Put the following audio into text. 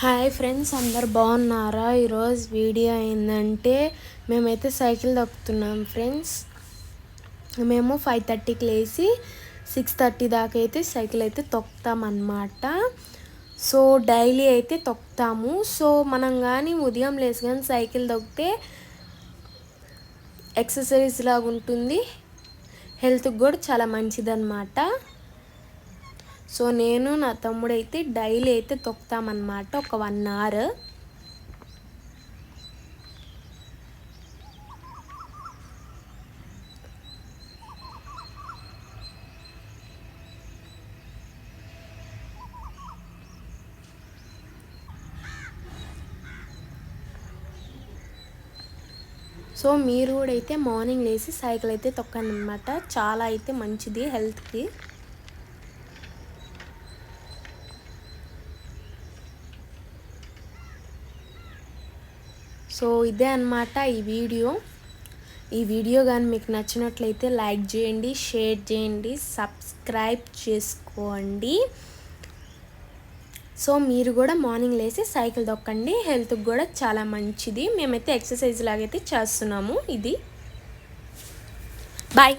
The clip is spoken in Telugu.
హాయ్ ఫ్రెండ్స్ అందరు బాగున్నారా? ఈరోజు వీడియో ఏంటంటే మేమైతే సైకిల్ తొక్కుతున్నాం ఫ్రెండ్స్. మేము ఫైవ్ థర్టీకి లేచి సిక్స్ థర్టీ దాకా అయితే సైకిల్ అయితే తొక్కుతామన్నమాట. సో డైలీ అయితే తొక్కుతాము. సో మనం కానీ ఉదయం లేచి కానీ సైకిల్ తొక్కితే ఎక్సర్సైజ్ లాగా ఉంటుంది హెల్త్కి కూడా చాలా మంచిదన్నమాట. సో నేను నా తమ్ముడు అయితే డైలీ అయితే తొక్కుతామన్నమాట ఒక వన్ అవర్. సో మీరు కూడా అయితే మార్నింగ్ లేచి సైకిల్ అయితే తొక్కండి అనమాట చాలా అయితే మంచిది హెల్త్కి. సో ఇదే అనమాట ఈ వీడియో. ఈ వీడియో కానీ మీకు నచ్చినట్లయితే లైక్ చేయండి షేర్ చేయండి సబ్స్క్రైబ్ చేసుకోండి. సో మీరు కూడా మార్నింగ్ లేసి సైకిల్ తొక్కండి. హెల్త్కి కూడా చాలా మంచిది. మేమైతే ఎక్సర్సైజ్ లాగైతే చేస్తున్నాము ఇది. బాయ్.